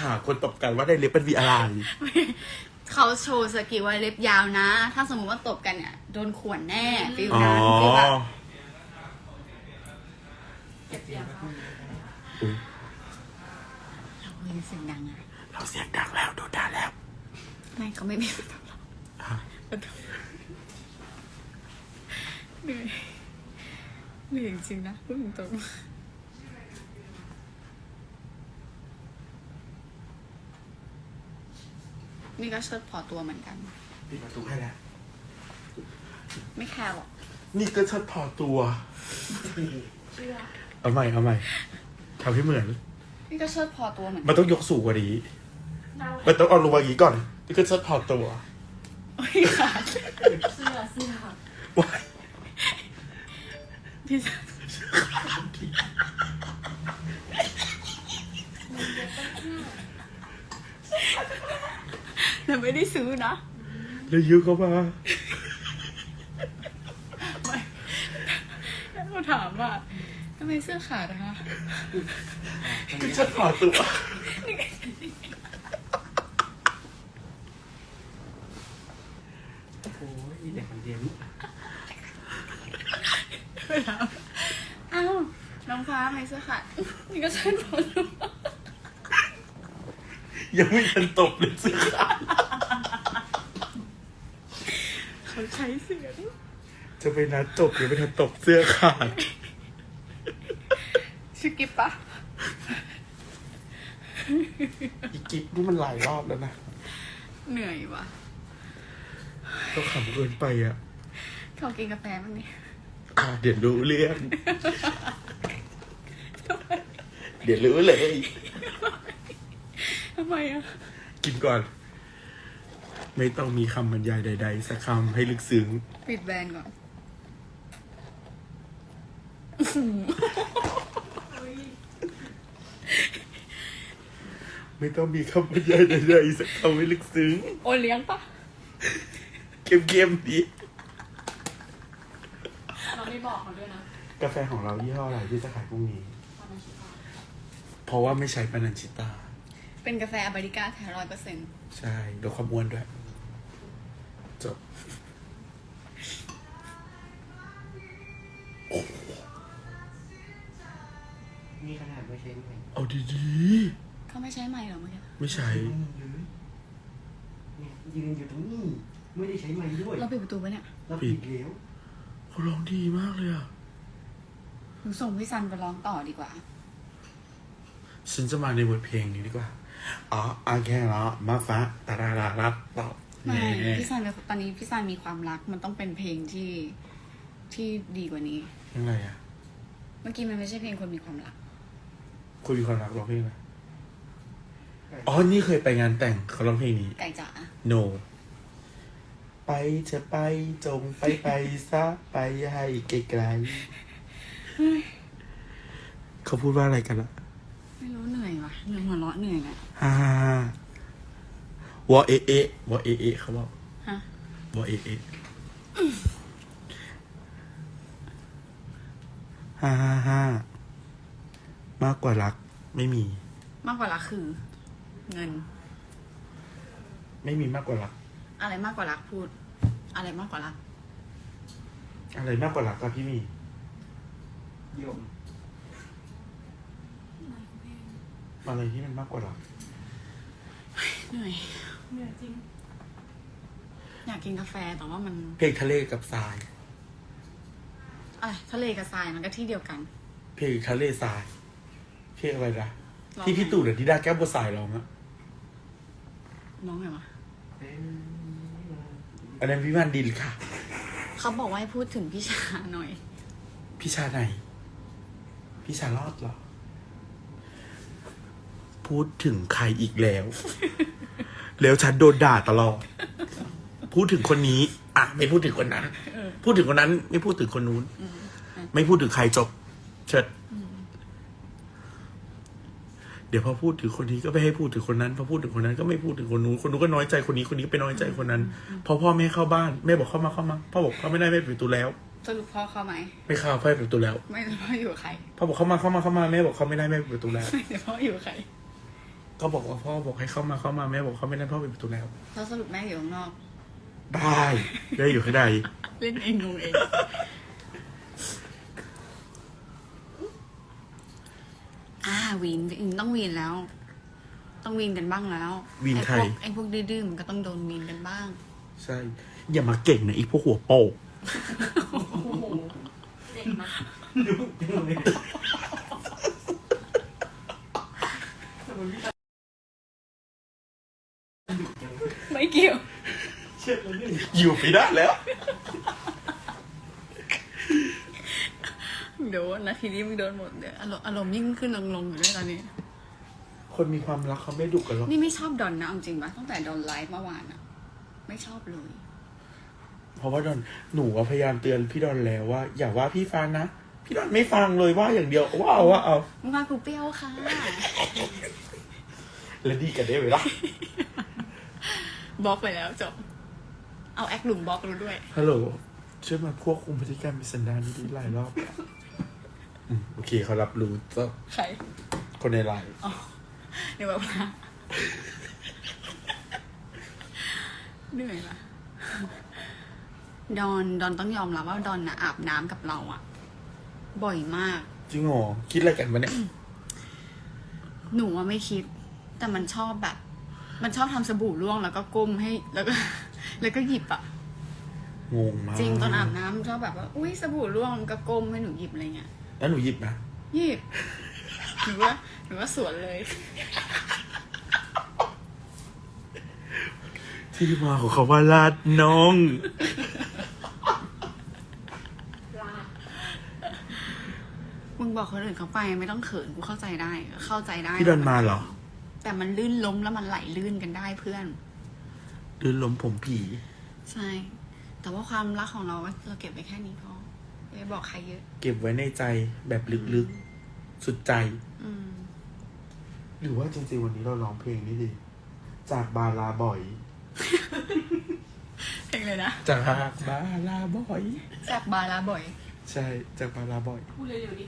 ถามคนตบกันว่าได้เล็บเป็นวีอะไร เขาโชว์สกิลว่าเล็บยาวนะ ถ้าสมมติว่าตบกันเนี่ยโดนข่วนแน่ฟิลอ๋อนั้นฟิลแบบเก็บเสียงเขาอุ๊ยเราคุยเสียงดังอะเราเสียงดังแล้วโดนด่าแล้วไม่เขาไม่มีประตูหรอกฮะประตูเหนื่อยเหนื่อยจริงๆนะพูดตรงๆ นี่ก็เชิดพอตัวเหมือนกัน ปิดประตูให้แล้ว ไม่แคร์หรอกนี่ก็ชัดพอตัว เชื่อเอาใหม่เอาใหม่ทำให้เหมือน นี่ก็เชิดพอตัวเหมือนกัมันต้องยกสูงกว่านี้นั่งมันต้องเอาลงมาอย่างนี้ก่อน นี่ก็ชัดพอตัวโอ้ยขาดเสื้อเสื้อว้ายพี่สันแต่ ไม่ได้ซื้อนะแล้วยื้อเข้ามาไม่แล้วเขาถามว่าทำไมเสื้อขาดอะคะก็ชัดพอตัวโอ้ยมีแต่คอนเทนต์ถามอ้าวน้องฟ้าทำไมเสื้อขาดนี่ก็เส้นพอตัวยังไม่ทันตบเลยสิครับเขาใช้เสียงจะไปนัดจบยังไม่ทันตบเสื้อขาดชื่อกิฟปะอีกิฟนี่มันหลายรอบแล้วนะ เหนื่อยว่ะต้องขำเกินไปอะเขากินกาแฟบ้างนี่อะเดี๋ยวรู้เรื่อง เดี๋ยวรู้เลยทำไมอะกินก่อน ไม่ต้องมีคำบรรยายใด ๆ สักคำให้ลึกซึ้ง ปิดแบรนด์ก่อน ไม่ต้องมีคำบรรยายใดๆสักคำให้ลึกซึ้งโอเลี้ยงปะเข้มๆดีเราไม่บอกเขาด้วยนะกาแฟของเรายี่ห้ออะไรที่จะขายพรุ่งนี้ตอนนั้นชิคาเพราะว่าไม่ใช้ปานันชิตาเป็นกาแฟอาบาริก้าแท้ร้อยเปอร์เซ็นต์ใช่ลดความอ้วนด้วย จบมีขนาดไม่ใช่ไหมเอาดีเขาไม่ใช้ใหม่หรอเมื่อกี้ๆ ไม่ใช่ เนี่ยยืนอยู่ตรงนี้ ไม่ได้ใช้ไม้ด้วยเราปิดประตูปะเนี่ยเราปิดแล้วเขาร้องดีมากเลยอะ หนูส่งพี่ซันไปร้องต่อดีกว่า ฉันจะมาในบทเพลงนี้ดีกว่า อ๋ออาแค่ละมาฟ้าตาราลารับตอบ ไม่แน่พี่ซันเป็นตอนนี้พี่ซันมีความรัก มันต้องเป็นเพลงที่ที่ดีกว่านี้ยังไงอะเมื่อกี้มันไม่ใช่เพลงคนมีความรักคุณมีความรักร้องเพลงอะไรอ๋อ นี่เคยไปงานแต่งเขาร้องเพลงนี้ไก่จ๋า no ไปจะไปจงไปไปซะไปให้ไกลๆเขาพูดว่าอะไรกันล่ะ ไม่รู้เหนื่อยว่ะเหนื่อยหัวเราะเหนื่อยนะฮ่าฮ่าฮ่า วอเอะเอะวอเอะเอะเขาบอกฮะวอเอะเอะฮ่าฮ่าฮ่ามากกว่ารัก ไม่มี มากกว่ารักคือ เงิน ไม่มีมากกว่ารัก อะไรมากกว่ารักพูด อะไรมากกว่ารัก อะไรมากกว่ารักครับพี่มีโยมอะไรที่มันมากกว่ารัก เหนื่อย เหนื่อยจริง อยากกินกาแฟแต่ว่ามันเพลงทะเลกับทรายอะไรทะเลกับทรายมันก็ที่เดียวกัน เพลงทะเลทรายเพลงอะไรนะร้องที่พี่ไงตู่หรือที่ดาแก้วบัวสายร้องอะน้องไงวะเป็นอันนั้นพี่มันดินค่ะ เขาบอกว่าให้พูดถึงพี่ชาหน่อย พี่ชาไหน พี่ชารอดเหรอ พูดถึงใครอีกแล้ว แล้วฉันโดนด่าตลอด พูดถึงคนนี้ อะ ไม่พูดถึงคนนั้น พูดถึงคนนั้น ไม่พูดถึงคนนู้น ไม่พูดถึงใครจบ เชิดเดี๋ยวพอพูดถึงคนนี้ก็ไม่ให้พูดถึงคนนั้น พอพูดถึงคนนั้นก็ไม่พูดถึงคนนู้น คนนู้นก็น้อยใจคนนี้ คนนี้ก็ไปน้อยใจคนนั้น พอพ่อแม่เข้าบ้านแม่บอกเข้ามาเข้ามา พ่อบอกเข้าไม่ได้แม่ปิดประตูแล้ว สรุปพ่อเข้าไหม ไม่เข้าพ่อปิดประตูแล้ว ไม่รู้พ่ออยู่กับใคร พ่อบอกเข้ามาเข้ามาเข้ามาแม่บอกเข้าไม่ได้แม่ปิดประตูแล้ว ไม่เดี๋ยวพ่ออยู่กับใคร ก็บอกว่าพ่อบอกให้เข้ามาเข้ามาแม่บอกเขาไม่ได้พ่อปิดประตูแล้วแล้วสรุปแม่อยู่ข้างนอก ได้ได้อยู่ข้างในเล่นเองงงเอง อ่าวีนวีนต้องวีนแล้ว ต้องวีนกันบ้างแล้ววีนใคร ไอ้พวกไอ้พวกดื้อๆมันก็ต้องโดนวีนกันบ้าง ใช่อย่ามาเก่งนะอีพวกหัวโปกโอ้โหเด็กนะดูดูเลย อยู่ไม่ได้แล้ว เดี๋ยวนาทีนี้มึงโดนหมดเดี๋ยวอารมณ์อารมณ์ยิ่งขึ้นลงลงอยู่ด้วยตอนนี้ คนมีความรักเขาไม่ดุกันหรอกนี่ไม่ชอบดอนนะเอาจริงปะตั้งแต่ดอนไลฟ์เมื่อวานอะไม่ชอบเลย เพราะว่าดอนหนูก็พยายามเตือนพี่ดอนแล้วว่า อย่าว่าพี่ฟังนะ พี่ดอนไม่ฟังเลยว่าอย่างเดียวว่าเอาว่าเอามึงมากูเปรี้ยวค่ะ แล้วดีกันได้ไหมล่ะบล็อกไปแล้วจบ เอาแอคหลุมบล็อกรู้ด้วย ฮัลโหลช่วยมาควบคุมพฤติกรรมมิสันดานนี้ดีหลายรอบแล้วอืมโอเคเขารับรู้ก็ใครคนในไลน์อ๋อเดี๋ยวแบบว่าเหนื่อยปะดอนดอนต้องยอมรับว่าดอนนะอาบน้ำกับเราอะบ่อยมาก จริงเหรอคิดอะไรกันวะเนี่ย หนูว่าไม่คิด แต่มันชอบแบบ มันชอบทำสบู่ร่วงแล้วก็ก้มให้แล้วก็ แล้วก็หยิบอะงงมากจริงตอนอาบน้ำชอบแบบว่า อุ้ยสบู่ร่วงก็ก้มให้หนูหยิบอะไรเงี้ย แล้วหนูหยิบนะหยิบหนูว่าหนูว่าสวนเลย ที่มาของเขาว่าลาดน้อง ลาดมึงบอกคนอื่นเขาไปไม่ต้องเขินกูเข้าใจได้ เข้าใจได้พี่ดอนมาเหรอ แต่มันลื่นล้มแล้วมันไหลลื่นกันได้เพื่อน ดืนลมผมผี ใช่ แต่ว่าความรักของเราเราเก็บไว้แค่นี้พออย่าไปบอกใครเยอะ เก็บไว้ในใจแบบลึกๆ สุดใจ อืม หรือว่าจริงๆวันนี้เราร้องเพลงนี้ดี จากบาลาบ่อย เพลงเลยนะ จากบาลาบ่อย จากบาลาบ่อย ใช่ จากบาลาบ่อย พูดเร็วๆดิ